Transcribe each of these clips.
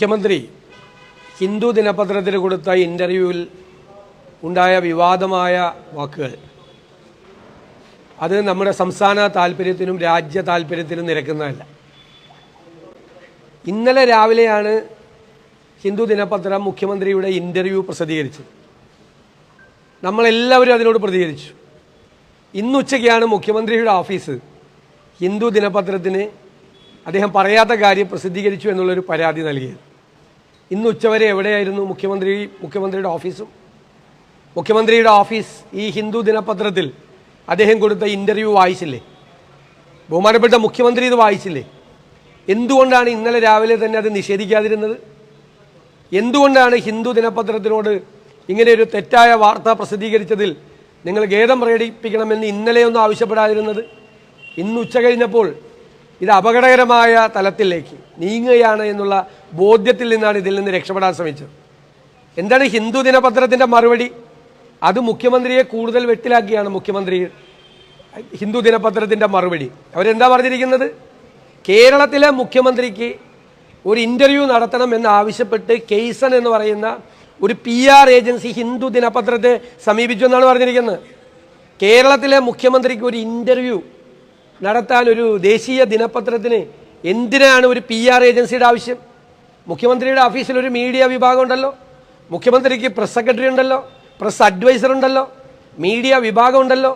മുഖ്യമന്ത്രി ഹിന്ദു ദിനപത്രത്തിന് കൊടുത്ത ഇന്റർവ്യൂവിൽ ഉണ്ടായ വിവാദമായ വാക്കുകൾ. അത് നമ്മുടെ സംസ്ഥാന താല്പര്യത്തിനും രാജ്യ താല്പര്യത്തിനും നിരക്കുന്നതല്ല. ഇന്നലെ രാവിലെയാണ് ഹിന്ദു ദിനപത്രം മുഖ്യമന്ത്രിയുടെ ഇന്റർവ്യൂ പ്രസിദ്ധീകരിച്ചത്. നമ്മളെല്ലാവരും അതിനോട് പ്രതികരിച്ചു. ഇന്ന് ഉച്ചയ്ക്കാണ് മുഖ്യമന്ത്രിയുടെ ഓഫീസ്. ഹിന്ദു ദിനപത്രത്തിന് അദ്ദേഹം പറയാത്ത കാര്യം പ്രസിദ്ധീകരിച്ചു എന്നുള്ളൊരു പരാതി നൽകിയത്. ഇന്ന് ഉച്ചവരെ എവിടെയായിരുന്നു മുഖ്യമന്ത്രി മുഖ്യമന്ത്രിയുടെ ഓഫീസും? മുഖ്യമന്ത്രിയുടെ ഓഫീസ് ഈ ഹിന്ദു ദിനപത്രത്തിൽ അദ്ദേഹം കൊടുത്ത ഇന്റർവ്യൂ വായിച്ചില്ലേ? ബഹുമാനപ്പെട്ട മുഖ്യമന്ത്രി ഇത് വായിച്ചില്ലേ? എന്തുകൊണ്ടാണ് ഇന്നലെ രാവിലെ തന്നെ അത് നിഷേധിക്കാതിരുന്നത്? എന്തുകൊണ്ടാണ് ഹിന്ദു ദിനപത്രത്തിനോട് ഇങ്ങനെ ഒരു തെറ്റായ വാർത്ത പ്രസിദ്ധീകരിച്ചതിൽ നിങ്ങൾ ഖേദം പ്രകടിപ്പിക്കണമെന്ന് ഇന്നലെയൊന്നും ആവശ്യപ്പെടാതിരുന്നത്? ഇന്ന് ഉച്ച കഴിഞ്ഞപ്പോൾ ഇത് അപകടകരമായ തലത്തിലേക്ക് നീങ്ങുകയാണ് എന്നുള്ള ബോധ്യത്തിൽ നിന്നാണ് ഇതിൽ നിന്ന് രക്ഷപ്പെടാൻ ശ്രമിച്ചത്. എന്താണ് ഹിന്ദു ദിനപത്രത്തിന്റെ മറുപടി? അത് മുഖ്യമന്ത്രിയെ കൂടുതൽ വെട്ടിലാക്കിയാണ് മുഖ്യമന്ത്രി ഹിന്ദു ദിനപത്രത്തിന്റെ മറുപടി. അവരെന്താ പറഞ്ഞിരിക്കുന്നത്? കേരളത്തിലെ മുഖ്യമന്ത്രിക്ക് ഒരു ഇന്റർവ്യൂ നടത്തണം എന്ന് ആവശ്യപ്പെട്ട് കെയ്സൺ എന്ന് പറയുന്ന ഒരു പി ആർ ഏജൻസി ഹിന്ദു ദിനപത്രത്തെ സമീപിച്ചു എന്നാണ് പറഞ്ഞിരിക്കുന്നത്. കേരളത്തിലെ മുഖ്യമന്ത്രിക്ക് ഒരു ഇന്റർവ്യൂ നടത്താൻ ഒരു ദേശീയ ദിനപത്രത്തിന് എന്തിനാണ് ഒരു പി ആർ ഏജൻസിയുടെ ആവശ്യം? മുഖ്യമന്ത്രിയുടെ ഓഫീസിൽ ഒരു മീഡിയ വിഭാഗം ഉണ്ടല്ലോ. മുഖ്യമന്ത്രിക്ക് പ്രസ് സെക്രട്ടറി ഉണ്ടല്ലോ. പ്രസ് അഡ്വൈസർ ഉണ്ടല്ലോ. മീഡിയ വിഭാഗം ഉണ്ടല്ലോ.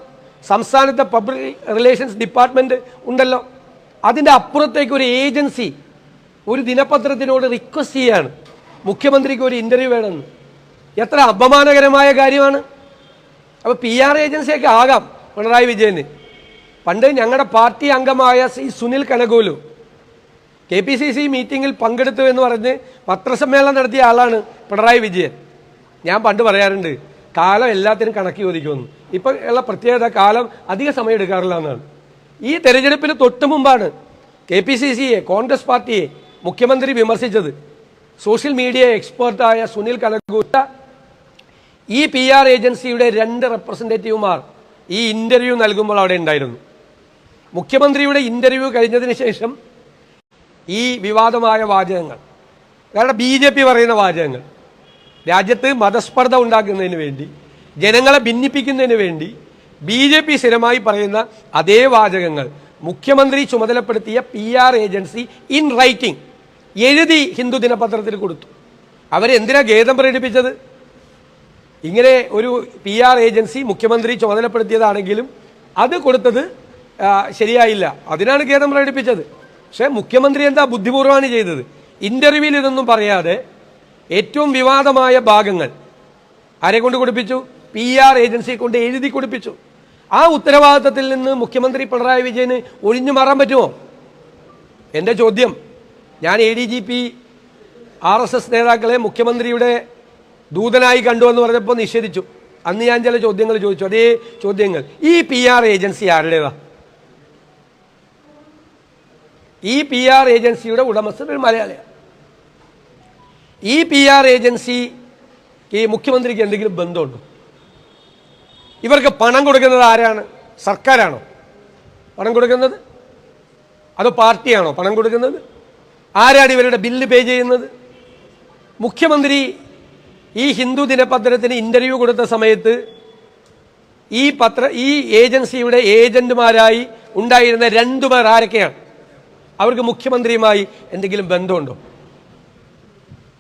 സംസ്ഥാനത്തെ പബ്ലിക് റിലേഷൻസ് ഡിപ്പാർട്ട്മെന്റ് ഉണ്ടല്ലോ. അതിന്റെ അപ്പുറത്തേക്ക് ഒരു ഏജൻസി ഒരു ദിനപത്രത്തിനോട് റിക്വസ്റ്റ് ചെയ്യാണ്. മുഖ്യമന്ത്രിക്ക് ഒരു ഇന്റർവ്യൂ വേണമെന്ന്. എത്ര അപമാനകരമായ കാര്യമാണ്. അപ്പോൾ പി ആർ ഏജൻസിയൊക്കെ ആകാം പിണറായി വിജയന്. പണ്ട് ഞങ്ങളുടെ പാർട്ടി അംഗമായ Shri Sunil Kanugolu K P C C മീറ്റിങ്ങിൽ പങ്കെടുത്തു എന്ന് പറഞ്ഞ് പത്രസമ്മേളനം നടത്തിയ ആളാണ് പിണറായി വിജയൻ. ഞാൻ പണ്ട് പറയാറുണ്ട് കാലം എല്ലാത്തിനും കണക്ക് ചോദിക്കുമെന്ന്. ഇപ്പം ഉള്ള പ്രത്യേകത കാലം അധിക സമയം എടുക്കാറില്ല എന്നാണ്. ഈ തെരഞ്ഞെടുപ്പിന് തൊട്ട് മുമ്പാണ് കെ പി സി സിയെ കോൺഗ്രസ് പാർട്ടിയെ മുഖ്യമന്ത്രി വിമർശിച്ചത്. സോഷ്യൽ മീഡിയ എക്സ്പേർട്ടായ സുനിൽ കനകൂട്ട ഈ പി ആർ ഏജൻസിയുടെ രണ്ട് റെപ്രസെന്റേറ്റീവുമാർ ഈ ഇന്റർവ്യൂ നൽകുമ്പോൾ അവിടെ ഉണ്ടായിരുന്നു. മുഖ്യമന്ത്രിയുടെ ഇന്റർവ്യൂ കഴിഞ്ഞതിന് ശേഷം ഈ വിവാദമായ വാചകങ്ങൾ കാരണം ബി ജെ പി പറയുന്ന വാചകങ്ങൾ രാജ്യത്ത് മതസ്പർദ്ധ ഉണ്ടാക്കുന്നതിന് വേണ്ടി ജനങ്ങളെ ഭിന്നിപ്പിക്കുന്നതിന് വേണ്ടി ബി ജെ പി സ്ഥിരമായി പറയുന്ന അതേ വാചകങ്ങൾ മുഖ്യമന്ത്രി ചുമതലപ്പെടുത്തിയ P R agency in writing എഴുതി ഹിന്ദു ദിനപത്രത്തിൽ കൊടുത്തു. അവരെന്തിനാ ഖേദം പ്രകടിപ്പിച്ചത്? ഇങ്ങനെ ഒരു പി ആർ ഏജൻസി മുഖ്യമന്ത്രി ചുമതലപ്പെടുത്തിയതാണെങ്കിലും അത് കൊടുത്തത് ശരിയായില്ല. അതിനാണ് ഖേദം പ്രകടിപ്പിച്ചത്. പക്ഷേ മുഖ്യമന്ത്രി എന്താ ബുദ്ധിപൂർവമാണ് ചെയ്തത്? ഇന്റർവ്യൂവിൽ ഇതൊന്നും പറയാതെ ഏറ്റവും വിവാദമായ ഭാഗങ്ങൾ ആരെ കൊണ്ട് കൊടുപ്പിച്ചു? പി ആർ ഏജൻസിയെ കൊണ്ട് എഴുതി കൊടുപ്പിച്ചു. ആ ഉത്തരവാദിത്തത്തിൽ നിന്ന് മുഖ്യമന്ത്രി പിണറായി വിജയന് ഒഴിഞ്ഞു മാറാൻ പറ്റുമോ? എന്റെ ചോദ്യം. ഞാൻ A D G P R S S നേതാക്കളെ മുഖ്യമന്ത്രിയുടെ ദൂതനായി കണ്ടു എന്ന് പറഞ്ഞപ്പോൾ നിഷേധിച്ചു. അന്ന് ഞാൻ ചില ചോദ്യങ്ങൾ ചോദിച്ചു. അതേ ചോദ്യങ്ങൾ. ഈ പി ആർ ഏജൻസി ആരുടേതാ? ഈ പി ആർ ഏജൻസിയുടെ ഉടമസ്ഥൻ ഒരു മലയാളിയാണ്. ഈ പി ആർ ഏജൻസി ഈ മുഖ്യമന്ത്രിക്ക് എന്തെങ്കിലും ബന്ധമുണ്ടോ? ഇവർക്ക് പണം കൊടുക്കുന്നത് ആരാണ്? സർക്കാരാണോ? പണം കൊടുക്കുന്നത്? അതോ പാർട്ടിയാണോ പണം കൊടുക്കുന്നത്? ആരാണ് ഇവരുടെ ബില്ല് പേ ചെയ്യുന്നത്? മുഖ്യമന്ത്രി ഈ ഹിന്ദു ദിനപത്രത്തിന് ഇന്റർവ്യൂ കൊടുത്ത സമയത്ത് ഈ പത്ര ഈ ഏജൻസിയുടെ ഏജന്റുമാരായി ഉണ്ടായിരുന്ന രണ്ടു പേർ ആരൊക്കെയാണ്? അവർക്ക് മുഖ്യമന്ത്രിയുമായി എന്തെങ്കിലും ബന്ധമുണ്ടോ?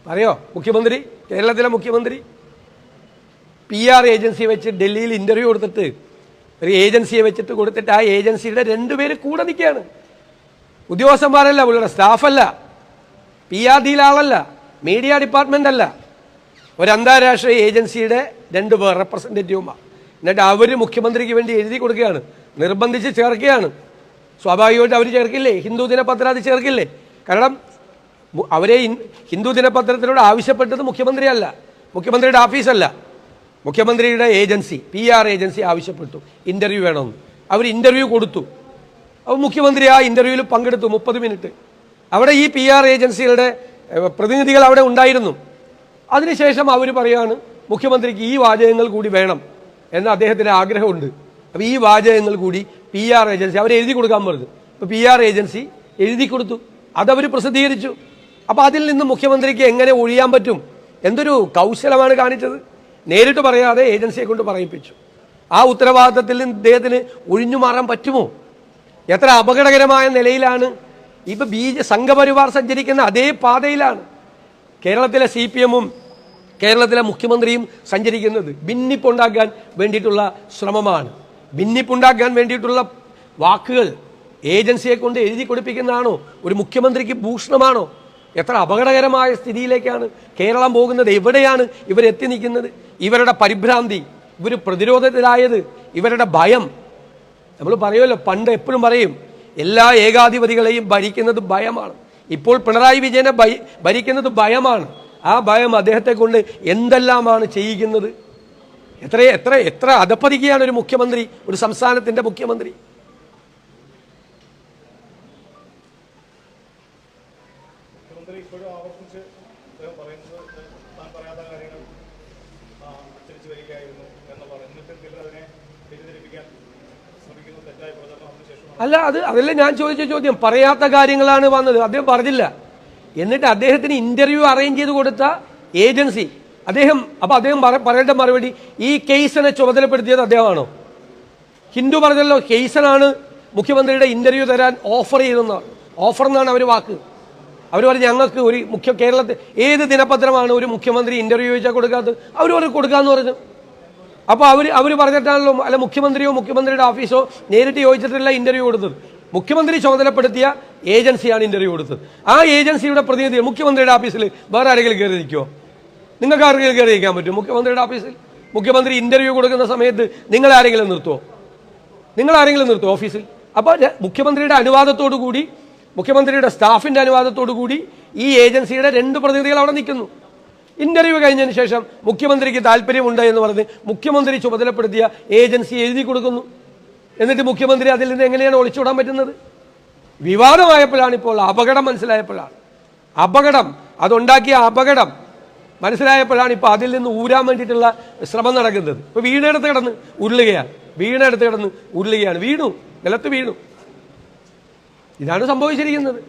അറിയോ? മുഖ്യമന്ത്രി? കേരളത്തിലെ മുഖ്യമന്ത്രി? പി ആർ ഏജൻസി വെച്ച് ഡൽഹിയിൽ ഇന്റർവ്യൂ കൊടുത്തിട്ട് ഒരു ഏജൻസിയെ വെച്ചിട്ട് കൊടുത്തിട്ട് ആ ഏജൻസിയുടെ രണ്ടുപേര് കൂടെ നിൽക്കുകയാണ്. ഉദ്യോഗസ്ഥന്മാരല്ല പുള്ളിയുടെ സ്റ്റാഫല്ല. പി ആർ ഡിയിലെ ആളല്ല മീഡിയ ഡിപ്പാർട്ട്മെന്റ് അല്ല. ഒരു അന്താരാഷ്ട്ര ഏജൻസിയുടെ രണ്ട് പേർ റെപ്രസെന്റേറ്റീവുമാണ് എന്നിട്ട് അവർ മുഖ്യമന്ത്രിക്ക് വേണ്ടി എഴുതി കൊടുക്കുകയാണ്. നിർബന്ധിച്ച് ചേർക്കുകയാണ്. സ്വാഭാവികമായിട്ട് അവർ ചേർക്കില്ലേ? ഹിന്ദു ദിനപത്രം അത് ചേർക്കില്ലേ? കാരണം അവരെ ഹിന്ദു ദിനപത്രത്തിനോട് ആവശ്യപ്പെട്ടത് മുഖ്യമന്ത്രിയല്ല. മുഖ്യമന്ത്രിയുടെ ഓഫീസല്ല. മുഖ്യമന്ത്രിയുടെ ഏജൻസി പി ആർ ഏജൻസി ആവശ്യപ്പെട്ടു. ഇന്റർവ്യൂ വേണമെന്ന് അവർ ഇന്റർവ്യൂ കൊടുത്തു. അപ്പോൾ മുഖ്യമന്ത്രി ആ ഇന്റർവ്യൂവിൽ പങ്കെടുത്തു മുപ്പത് മിനിറ്റ്. അവിടെ ഈ പി ആർ ഏജൻസികളുടെ പ്രതിനിധികൾ അവിടെ ഉണ്ടായിരുന്നു. അതിനുശേഷം അവർ പറയാണ് മുഖ്യമന്ത്രിക്ക് ഈ വാചകങ്ങൾ കൂടി വേണം എന്ന് അദ്ദേഹത്തിന്റെ ആഗ്രഹമുണ്ട്. അപ്പോൾ ഈ വാചകങ്ങൾ കൂടി പി ആർ ഏജൻസി അവർ എഴുതി കൊടുക്കാൻ പറഞ്ഞു അപ്പോൾ പി ആർ ഏജൻസി എഴുതി കൊടുത്തു. അതവർ പ്രസിദ്ധീകരിച്ചു. അപ്പോൾ അതിൽ നിന്ന് മുഖ്യമന്ത്രിക്ക് എങ്ങനെ ഒഴിയാൻ പറ്റും? എന്തൊരു കൗശലമാണ് കാണിച്ചത്. നേരിട്ട് പറയാതെ ഏജൻസിയെ കൊണ്ട് പറയിപ്പിച്ചു. ആ ഉത്തരവാദിത്തത്തിൽ നിന്ന് ഇദ്ദേഹത്തിന് ഒഴിഞ്ഞു മാറാൻ പറ്റുമോ? എത്ര അപകടകരമായ നിലയിലാണ്. ഇപ്പം ബി ജെ സംഘപരിവാർ സഞ്ചരിക്കുന്ന അതേ പാതയിലാണ് കേരളത്തിലെ സി പി എമ്മും കേരളത്തിലെ മുഖ്യമന്ത്രിയും സഞ്ചരിക്കുന്നത്. ഭിന്നിപ്പുണ്ടാക്കാൻ വേണ്ടിയിട്ടുള്ള ശ്രമമാണ്. ഭിന്നിപ്പുണ്ടാക്കാൻ വേണ്ടിയിട്ടുള്ള വാക്കുകൾ ഏജൻസിയെ കൊണ്ട് എഴുതി കൊടുപ്പിക്കുന്നതാണോ? ഒരു മുഖ്യമന്ത്രിക്ക് ഭൂഷണമാണോ? എത്ര അപകടകരമായ സ്ഥിതിയിലേക്കാണ് കേരളം പോകുന്നത്? എവിടെയാണ് ഇവരെത്തി നിൽക്കുന്നത്? ഇവരുടെ പരിഭ്രാന്തി ഇവർ പ്രതിരോധത്തിലായത് ഇവരുടെ ഭയം. നമ്മൾ പറയുമല്ലോ പണ്ട് എപ്പോഴും പറയും എല്ലാ ഏകാധിപതികളെയും ഭരിക്കുന്നത് ഭയമാണ്. ഇപ്പോൾ പിണറായി വിജയനെ ഭരിക്കുന്നത് ഭയമാണ്. ആ ഭയം അദ്ദേഹത്തെ കൊണ്ട് എന്തെല്ലാമാണ് ചെയ്യിക്കുന്നത് എത്ര എത്ര എത്ര അധപ്പതിക്കുകയാണ് ഒരു മുഖ്യമന്ത്രി ഒരു സംസ്ഥാനത്തിന്റെ മുഖ്യമന്ത്രി? അല്ല അത് അതല്ല ഞാൻ ചോദിച്ച ചോദ്യം. പറയാത്ത കാര്യങ്ങളാണ് വന്നത്. അദ്ദേഹം പറഞ്ഞില്ല. എന്നിട്ട് അദ്ദേഹത്തിന് ഇന്റർവ്യൂ അറേഞ്ച് ചെയ്ത് കൊടുത്ത ഏജൻസി അദ്ദേഹം അപ്പോൾ അദ്ദേഹം പറയേണ്ട മറുപടി ഈ കേസിനെ ചുമതലപ്പെടുത്തിയത് അദ്ദേഹമാണോ? ഹിന്ദു പറഞ്ഞല്ലോ കേസനാണ് മുഖ്യമന്ത്രിയുടെ ഇന്റർവ്യൂ തരാൻ ഓഫർ ചെയ്തെന്ന് ഓഫർ എന്നാണ് അവർ വാക്ക്. അവർ പറഞ്ഞു ഞങ്ങൾക്ക് ഒരു മുഖ്യ കേരളത്തിൽ ഏത് ദിനപത്രമാണ് ഒരു മുഖ്യമന്ത്രി ഇന്റർവ്യൂ ചോദിച്ചാൽ കൊടുക്കാത്തത്? അവർ പറഞ്ഞു കൊടുക്കാന്ന് പറഞ്ഞു. അപ്പോൾ അവർ അവർ പറഞ്ഞിട്ടാണല്ലോ അല്ല മുഖ്യമന്ത്രിയോ മുഖ്യമന്ത്രിയുടെ ഓഫീസോ നേരിട്ട് ചോദിച്ചിട്ടില്ല ഇന്റർവ്യൂ കൊടുത്തത്. മുഖ്യമന്ത്രി ചുമതലപ്പെടുത്തിയ ഏജൻസിയാണ് ഇന്റർവ്യൂ കൊടുത്തത്. ആ ഏജൻസിയുടെ പ്രതിനിധി മുഖ്യമന്ത്രിയുടെ ഓഫീസിൽ വേറെ ആരെങ്കിലും കയറി നിൽക്കുമോ നിങ്ങൾക്ക് ആരെങ്കിലും കയറിയിരിക്കാൻ പറ്റും? മുഖ്യമന്ത്രിയുടെ ഓഫീസിൽ മുഖ്യമന്ത്രി ഇന്റർവ്യൂ കൊടുക്കുന്ന സമയത്ത് നിങ്ങൾ ആരെങ്കിലും നിർത്തുമോ നിങ്ങൾ ആരെങ്കിലും നിർത്തുമോ ഓഫീസിൽ അപ്പോൾ മുഖ്യമന്ത്രിയുടെ അനുവാദത്തോടു കൂടി മുഖ്യമന്ത്രിയുടെ സ്റ്റാഫിന്റെ അനുവാദത്തോടു കൂടി ഈ ഏജൻസിയുടെ രണ്ട് പ്രതിനിധികൾ അവിടെ നിൽക്കുന്നു. ഇന്റർവ്യൂ കഴിഞ്ഞതിന് ശേഷം മുഖ്യമന്ത്രിക്ക് താല്പര്യമുണ്ട് എന്ന് പറഞ്ഞ് മുഖ്യമന്ത്രി ചുമതലപ്പെടുത്തിയ ഏജൻസി എഴുതി കൊടുക്കുന്നു. എന്നിട്ട് മുഖ്യമന്ത്രി അതിൽ നിന്ന് എങ്ങനെയാണ് ഒളിച്ചോടാൻ പറ്റുന്നത്? വിവാദമായപ്പോഴാണ് ഇപ്പോൾ അപകടം മനസ്സിലായപ്പോഴാണ്. അപകടം അതുണ്ടാക്കിയ അപകടം മനസ്സിലായപ്പോഴാണ് ഇപ്പോൾ അതിൽ നിന്ന് ഊരാൻ വേണ്ടിയിട്ടുള്ള ശ്രമം നടക്കുന്നത്. ഇപ്പോൾ വീണെടുത്ത് കിടന്ന് ഉരുളുകയാണ്. വീണെടുത്ത് കിടന്ന് ഉരുളുകയാണ്. വീണു. നിലത്ത് വീണു. ഇതാണ് സംഭവിച്ചിരിക്കുന്നത്.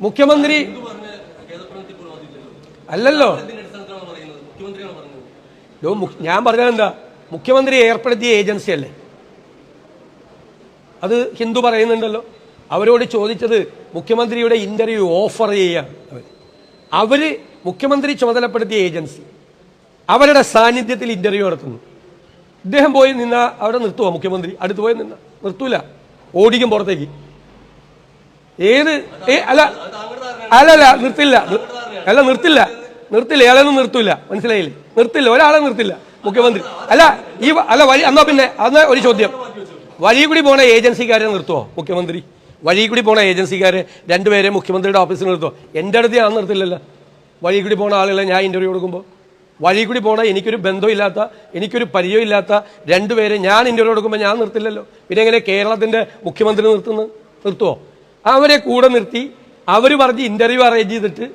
മുഖ്യമന്ത്രി അല്ലല്ലോ. ഞാൻ പറഞ്ഞത് എന്താ? മുഖ്യമന്ത്രി ഏർപ്പെടുത്തിയ ഏജൻസി അല്ലേ? അത് ഹിന്ദു പറയുന്നുണ്ടല്ലോ. അവരോട് ചോദിച്ചത് മുഖ്യമന്ത്രിയുടെ ഇന്റർവ്യൂ ഓഫർ ചെയ്യുകയാണ് അവർ അവർ മുഖ്യമന്ത്രി ചുമതലപ്പെടുത്തിയ ഏജൻസി. അവരുടെ സാന്നിധ്യത്തിൽ ഇന്റർവ്യൂ നടത്തുന്നു. ഇദ്ദേഹം പോയി നിന്ന അവിടെ നിർത്തുക മുഖ്യമന്ത്രി? അടുത്ത് പോയി നിന്ന. നിർത്തൂല. ഓടിക്കും പുറത്തേക്ക്. ഏത്? അല്ല. അല്ലല്ല നിർത്തില്ല. അല്ല നിർത്തില്ല. നിർത്തില്ല. ഇയാളൊന്നും നിർത്തൂല. മനസ്സിലായില്ലേ? നിർത്തില്ല. ഒരാളെ നിർത്തില്ല മുഖ്യമന്ത്രി. അല്ല ഈ അല്ല വഴി എന്നാ പിന്നെ അന്ന് ഒരു ചോദ്യം. വഴി കൂടി പോണ ഏജൻസിക്കാരെ നിർത്തുവോ മുഖ്യമന്ത്രി? വഴി കൂടി പോണ ഏജൻസിക്കാരെ രണ്ടുപേരെ മുഖ്യമന്ത്രിയുടെ ഓഫീസിൽ നിർത്തോ. എന്റെ അടുത്ത് ഞാൻ നിർത്തില്ലല്ലോ. വഴി കൂടി പോണ ആളുകളെ ഞാൻ ഇന്റർവ്യൂ കൊടുക്കുമ്പോൾ വഴി കൂടി പോണ എനിക്കൊരു ബന്ധമില്ലാത്ത എനിക്കൊരു പരിചയമില്ലാത്ത രണ്ടുപേരെ ഞാൻ ഇന്റർവ്യൂ കൊടുക്കുമ്പോൾ ഞാൻ നിർത്തില്ലല്ലോ. പിന്നെ എങ്ങനെ കേരളത്തിന്റെ മുഖ്യമന്ത്രി നിർത്തുന്നു നിർത്തുവോ? അവരെ കൂടെ നിർത്തി അവർ പറഞ്ഞ് ഇന്റർവ്യൂ അറേഞ്ച് ചെയ്തിട്ട്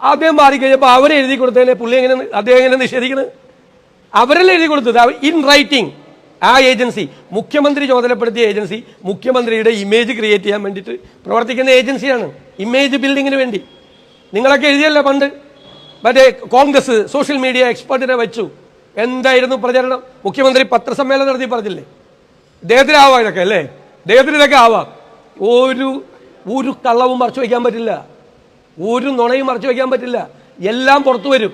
അദ്ദേഹം മാറിക്കഴിഞ്ഞപ്പോൾ അവരെഴുതി കൊടുത്തതിനെ പുള്ളി എങ്ങനെ അദ്ദേഹം എങ്ങനെ നിഷേധിക്കുന്നത് അവരെല്ലാം എഴുതി കൊടുത്തത്? ഇൻ റൈറ്റിംഗ് ആ ഏജൻസി മുഖ്യമന്ത്രി ചുമതലപ്പെടുത്തിയ ഏജൻസി മുഖ്യമന്ത്രിയുടെ ഇമേജ് ക്രിയേറ്റ് ചെയ്യാൻ വേണ്ടിയിട്ട് പ്രവർത്തിക്കുന്ന ഏജൻസിയാണ്. ഇമേജ് ബിൽഡിങ്ങിന് വേണ്ടി. നിങ്ങളൊക്കെ എഴുതിയല്ലോ പണ്ട്? മറ്റേ കോൺഗ്രസ് സോഷ്യൽ മീഡിയ എക്സ്പേർട്ടിനെ വെച്ചു. എന്തായിരുന്നു പ്രചരണം? മുഖ്യമന്ത്രി പത്രസമ്മേളനം നടത്തി പറഞ്ഞില്ലേ? ദേഹത്തിന് ആവാം ഇതൊക്കെ അല്ലേ? ദേഹത്തിന് ഇതൊക്കെ ആവാം. ഒരു ഒരു കള്ളവും മറച്ചു വയ്ക്കാൻ പറ്റില്ല. ഒരു നുണയും മറച്ചു വയ്ക്കാൻ പറ്റില്ല. എല്ലാം പുറത്തു വരും.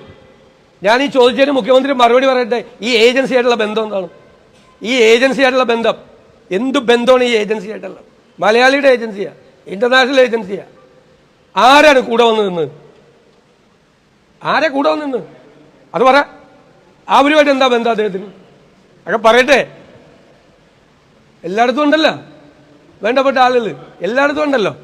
ഞാൻ ഈ ചോദിച്ചതിന് മുഖ്യമന്ത്രി മറുപടി പറയട്ടെ? ഈ ഏജൻസിയായിട്ടുള്ള ബന്ധം എന്താണ്? ഈ ഏജൻസിയായിട്ടുള്ള ബന്ധം. എന്ത് ബന്ധമാണ് ഈ ഏജൻസിയായിട്ടുള്ളത്? മലയാളിയുടെ ഏജൻസിയാ ഇന്റർനാഷണൽ ഏജൻസിയാ. ആരാണ് കൂടെ വന്ന് നിന്നത് ആരെ കൂടെ വന്ന് നിന്ന്? അത് പറ. അവരുമായിട്ട് എന്താ ബന്ധം അദ്ദേഹത്തിന്? അതൊക്കെ പറയട്ടെ. എല്ലായിടത്തും ഉണ്ടല്ലോ. വേണ്ടപ്പെട്ട ആളുകൾ എല്ലായിടത്തും ഉണ്ടല്ലോ.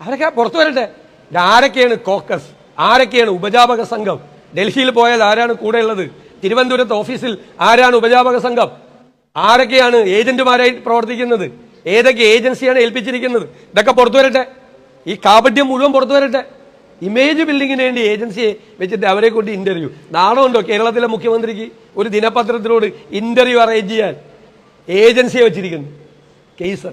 അവരൊക്കെ പുറത്തു വരട്ടെ. ആരൊക്കെയാണ് കോക്കസ്? ആരൊക്കെയാണ് ഉപജാപക സംഘം? ഡൽഹിയിൽ പോയാൽ ആരാണ് കൂടെ ഉള്ളത് തിരുവനന്തപുരത്ത് ഓഫീസിൽ ആരാണ് ഉപജാപക സംഘം? ആരൊക്കെയാണ് ഏജന്റുമാരായി പ്രവർത്തിക്കുന്നത്? ഏതൊക്കെ ഏജൻസിയാണ് ഏൽപ്പിച്ചിരിക്കുന്നത്? ഇതൊക്കെ പുറത്തു വരട്ടെ. ഈ കാപട്യം മുഴുവൻ പുറത്തു വരട്ടെ. ഇമേജ് ബിൽഡിങ്ങിന് വേണ്ടി ഏജൻസിയെ വെച്ചിട്ട് അവരെ കൊണ്ട് ഇന്റർവ്യൂ. നാണമുണ്ടോ കേരളത്തിലെ മുഖ്യമന്ത്രിക്ക് ഒരു ദിനപത്രത്തിനോട് ഇന്റർവ്യൂ അറേഞ്ച് ചെയ്യാൻ? ഏജൻസിയെ വെച്ചിരിക്കുന്നു. കേസ്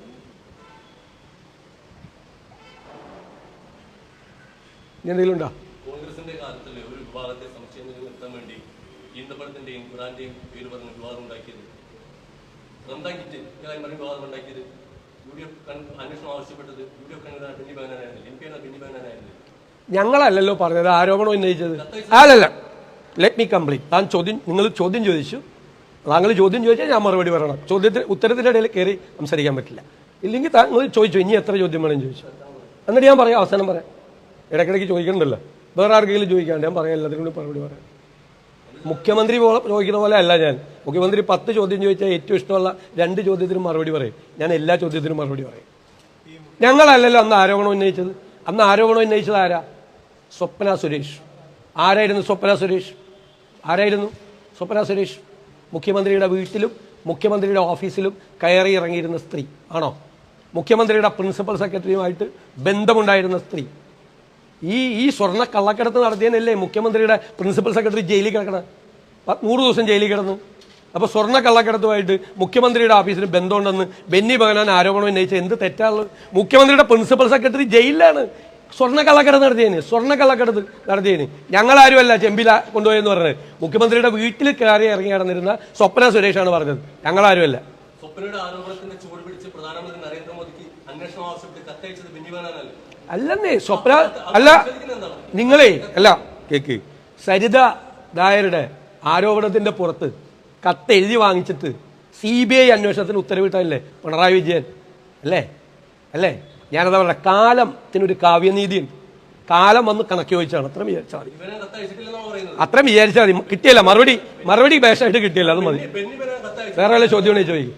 എന്തെങ്കിലും ഉണ്ടോ? ഖുറാന്റെയും പേര് പറഞ്ഞ് വിവാദം ഉണ്ടാക്കിയത്. റംദാൻ കിറ്റ് ഇക്കാര്യം പറഞ്ഞ് വിവാദം ഉണ്ടാക്കിയത്. യു ഡി എഫ് അന്വേഷണം ആവശ്യപ്പെട്ടത് U D F convener Benny ബാനായിരുന്നു M P ആണ് ബെന്നി ബാനായിരുന്നു ഞങ്ങളല്ലല്ലോ പറഞ്ഞത് ആരോപണം ഉന്നയിച്ചത്. അല്ലല്ല ലെറ്റ് മീ കംപ്ലീറ്റ് താൻ ചോദ്യം നിങ്ങൾ ചോദ്യം ചോദിച്ചു. താങ്കൾ ചോദ്യം ചോദിച്ചാൽ ഞാൻ മറുപടി പറയണം. ചോദ്യത്തിന് ഉത്തരത്തിന്റെ ഇടയിൽ കയറി സംസാരിക്കാൻ പറ്റില്ല. ഇല്ലെങ്കിൽ താങ്കൾ ചോദിച്ചു ഇനി എത്ര ചോദ്യം വേണം ചോദിച്ചു. എന്നിട്ട് ഞാൻ പറയാം അവസാനം പറയാം. ഇടയ്ക്കിടയ്ക്ക് ചോദിക്കണ്ടല്ലോ. വേറെ ആർക്കെങ്കിലും ചോദിക്കാണ്ട് ഞാൻ പറയാം എല്ലാത്തിനും കൂടി മറുപടി പറയാം. മുഖ്യമന്ത്രി ചോദിക്കുന്ന പോലെ അല്ല ഞാൻ. മുഖ്യമന്ത്രി പത്ത് ചോദ്യം ചോദിച്ചാൽ ഏറ്റവും ഇഷ്ടമുള്ള രണ്ട് ചോദ്യത്തിനും മറുപടി പറയും. ഞാൻ എല്ലാ ചോദ്യത്തിനും മറുപടി പറയും. ഞങ്ങളല്ലല്ലോ അന്ന് ആരോപണം ഉന്നയിച്ചത്. അന്ന് ആരോപണം ഉന്നയിച്ചത് ആരാ? സ്വപ്ന സുരേഷ്. ആരായിരുന്നു സ്വപ്ന സുരേഷ്? ആരായിരുന്നു സ്വപ്ന സുരേഷ്? മുഖ്യമന്ത്രിയുടെ വീട്ടിലും മുഖ്യമന്ത്രിയുടെ ഓഫീസിലും കയറി ഇറങ്ങിയിരുന്ന സ്ത്രീ. ആണോ? മുഖ്യമന്ത്രിയുടെ പ്രിൻസിപ്പൽ സെക്രട്ടറിയുമായിട്ട് ബന്ധമുണ്ടായിരുന്ന സ്ത്രീ. ഈ ഈ സ്വർണ കള്ളക്കടത്ത് നടത്തിയതിനല്ലേ മുഖ്യമന്ത്രിയുടെ പ്രിൻസിപ്പൽ സെക്രട്ടറി ജയിലിൽ കിടക്കണം? നൂറ് ദിവസം ജയിലിൽ കിടന്നു. അപ്പോൾ സ്വർണ കള്ളക്കടത്തുമായിട്ട് മുഖ്യമന്ത്രിയുടെ ഓഫീസിന് ബന്ധമുണ്ടെന്ന് ബെന്നി ബഹനാൻ ആരോപണം ഉന്നയിച്ച എന്ത് തെറ്റാണുള്ളത് മുഖ്യമന്ത്രിയുടെ പ്രിൻസിപ്പൽ സെക്രട്ടറി ജയിലിലാണ് സ്വർണ കള്ളക്കടത്ത് നടത്തിയതിന് സ്വർണ കള്ളക്കടത്ത് നടത്തിയതിന് ഞങ്ങളാരുമല്ല ചെമ്പില കൊണ്ടുപോയെന്ന് പറഞ്ഞത്. മുഖ്യമന്ത്രിയുടെ വീട്ടിൽ കയറി ഇറങ്ങി നടന്നിരുന്ന സ്വപ്ന സുരേഷാണ് പറഞ്ഞത്. ഞങ്ങളാരുമല്ല. സ്വപ്നയുടെ ആരോപണത്തിന്റെ ചുവട് പിടിച്ച് പ്രധാനമന്ത്രി നരേന്ദ്രമോദിക്ക് അന്വേഷണം ആവശ്യപ്പെട്ട് കത്തയച്ചത് ബെന്നി ബഹനാനല്ലേ അല്ലെന്നേ സ്വപ്ന അല്ല നിങ്ങളെ അല്ല കേക്ക്. സരിത നായരുടെ ആരോപണത്തിന്റെ പുറത്ത് കത്ത് എഴുതി വാങ്ങിച്ചിട്ട് സി ബി ഐ അന്വേഷണത്തിന് ഉത്തരവിട്ടല്ലേ പിണറായി വിജയൻ? അല്ലേ? അല്ലേ? ഞാനതാ പറഞ്ഞ കാലത്തിനൊരു കാവ്യനീതിയുണ്ട്. കാലം വന്ന് കണക്ക് ചോദിച്ചാണ്. അത്ര വിചാരിച്ചാൽ മതി. അത്രയും അത്ര വിചാരിച്ചാൽ മതി. കിട്ടിയല്ല മറുപടി മറുപടി ബേഷായിട്ട് കിട്ടിയല്ല അത് മതി. വേറെ വല്ല ചോദ്യം ചോദിക്കും.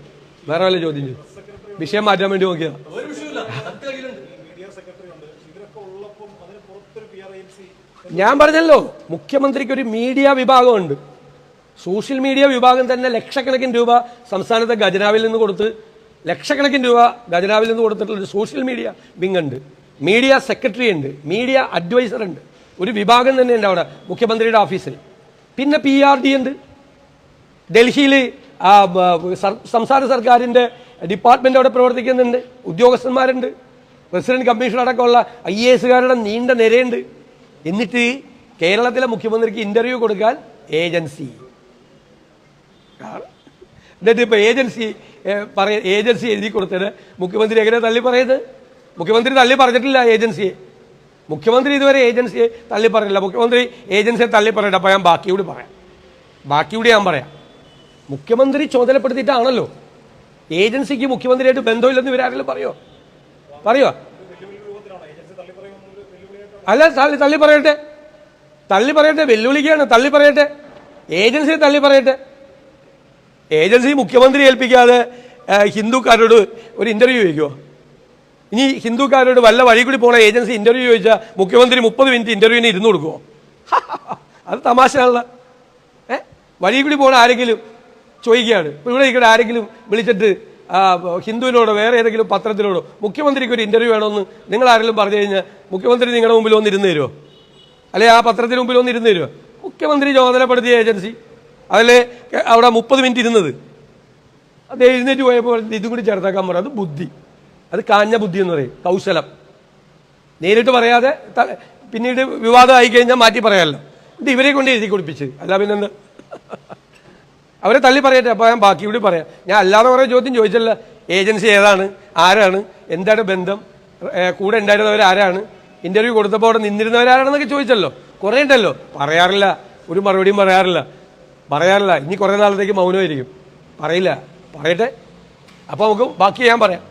വേറെ വല്ല ചോദ്യം ചോദിക്കും. വിഷയം മാറ്റാൻ വേണ്ടി നോക്കിയാ. ഞാൻ പറഞ്ഞല്ലോ മുഖ്യമന്ത്രിക്ക് ഒരു മീഡിയ വിഭാഗമുണ്ട്. സോഷ്യൽ മീഡിയ വിഭാഗം തന്നെ ലക്ഷക്കണക്കിന് രൂപ സംസ്ഥാനത്തെ ഖജനാവിൽ നിന്ന് കൊടുത്ത് ലക്ഷക്കണക്കിന് രൂപ ഖജനാവിൽ നിന്ന് കൊടുത്തിട്ടുള്ള ഒരു സോഷ്യൽ മീഡിയ വിങ് ഉണ്ട് മീഡിയ സെക്രട്ടറി ഉണ്ട് മീഡിയ അഡ്വൈസർ ഉണ്ട് ഒരു വിഭാഗം തന്നെ ഉണ്ട് അവിടെ മുഖ്യമന്ത്രിയുടെ ഓഫീസിൽ. പിന്നെ പി ആർ ഡി ഉണ്ട്. ഡൽഹിയിൽ സംസ്ഥാന സർക്കാരിന്റെ ഡിപ്പാർട്ട്മെന്റ് അവിടെ പ്രവർത്തിക്കുന്നുണ്ട്. ഉദ്യോഗസ്ഥന്മാരുണ്ട്. പ്രസിഡന്റ് കമ്മീഷൻ അടക്കമുള്ള ഐ എ എസുകാരുടെ നീണ്ട നിരയുണ്ട്. എന്നിട്ട് കേരളത്തിലെ മുഖ്യമന്ത്രിക്ക് ഇന്റർവ്യൂ കൊടുക്കാൻ ഏജൻസി. എന്നിട്ട് ഇപ്പോൾ ഏജൻസി പറയ ഏജൻസി എഴുതി കൊടുത്തത് മുഖ്യമന്ത്രി എങ്ങനെ തള്ളി പറയത്? മുഖ്യമന്ത്രി തള്ളി പറഞ്ഞിട്ടില്ല ഏജൻസിയെ. മുഖ്യമന്ത്രി ഇതുവരെ ഏജൻസിയെ തള്ളി പറഞ്ഞില്ല മുഖ്യമന്ത്രി ഏജൻസിയെ തള്ളി പറയട്ടെ അപ്പോൾ ഞാൻ ബാക്കിയോട് പറയാം. ബാക്കിയോട് ഞാൻ പറയാം. മുഖ്യമന്ത്രി ചുമതലപ്പെടുത്തിയിട്ടാണല്ലോ ഏജൻസിക്ക് മുഖ്യമന്ത്രിയായിട്ട് ബന്ധമില്ലെന്ന് ഇവരാരെങ്കിലും പറയോ? പറയോ അല്ല തള്ളി തള്ളി പറയട്ടെ. തള്ളി പറയട്ടെ വെല്ലുവിളിക്കുകയാണ്. തള്ളി പറയട്ടെ. ഏജൻസി തള്ളി പറയട്ടെ. ഏജൻസി മുഖ്യമന്ത്രി ഏൽപ്പിക്കാതെ ഹിന്ദുക്കാരോട് ഒരു ഇന്റർവ്യൂ ചോദിക്കുമോ ഇനി ഹിന്ദുക്കാരോട് വല്ല വഴി കൂടി പോണ ഏജൻസി ഇന്റർവ്യൂ ചോദിച്ചാൽ മുഖ്യമന്ത്രി മുപ്പത് മിനിറ്റ് ഇന്റർവ്യൂവിന് ഇരുന്ന് കൊടുക്കുമോ അത് തമാശയാണല്ലോ. ഏ? വഴി കൂടി പോണ ആരെങ്കിലും ചോദിക്കുകയാണ്. ഇപ്പോൾ ഇവിടെ ഇവിടെ ആരെങ്കിലും വിളിച്ചിട്ട് ഹിന്ദുവിനോടോ വേറെ ഏതെങ്കിലും പത്രത്തിനോടോ മുഖ്യമന്ത്രിക്ക് ഒരു ഇന്റർവ്യൂ വേണമെന്ന് നിങ്ങൾ ആരെങ്കിലും പറഞ്ഞു കഴിഞ്ഞാൽ മുഖ്യമന്ത്രി നിങ്ങളുടെ മുമ്പിൽ ഒന്ന് ഇരുന്ന് തരുമോ അല്ലെ ആ പത്രത്തിന് മുമ്പിൽ ഒന്ന് ഇരുന്ന് തരുമോ മുഖ്യമന്ത്രി ചുമതലപ്പെടുത്തിയ ഏജൻസി. അതല്ലേ അവിടെ മുപ്പത് മിനിറ്റ് ഇരുന്നത്. അത് എഴുന്നേറ്റ് പോയപ്പോൾ ഇതും കൂടി ചേർത്താക്കാൻ പറയും അത് ബുദ്ധി. അത് കാഞ്ഞ ബുദ്ധി എന്ന് പറയും. കൗശലം. നേരിട്ട് പറയാതെ പിന്നീട് വിവാദം ആയി കഴിഞ്ഞാൽ മാറ്റി പറയാമല്ലോ. ഇത് ഇവരെ കൊണ്ട് എഴുതി കുടിപ്പിച്ച്. അല്ല പിന്നെന്താ? അവരെ തള്ളി പറയട്ടെ അപ്പോൾ ഞാൻ ബാക്കി കൂടി പറയാം. ഞാൻ അല്ലാതെ കുറേ ചോദ്യം ചോദിച്ചല്ല ഏജൻസി ഏതാണ്? ആരാണ്? എന്താണ് ബന്ധം? കൂടെ ഉണ്ടായിരുന്നവർ ആരാണ്? ഇന്റർവ്യൂ കൊടുത്തപ്പോൾ അവിടെ നിന്നിരുന്നവരാരാണെന്നൊക്കെ ചോദിച്ചല്ലോ. കുറേ ഉണ്ടല്ലോ. പറയാറില്ല. ഒരു മറുപടിയും പറയാറില്ല. പറയാറില്ല. ഇനി കുറേ നാളത്തേക്ക് മൗനമായിരിക്കും. പറയില്ല. പറയട്ടെ. അപ്പോൾ നമുക്ക് ബാക്കി ഞാൻ പറയാം.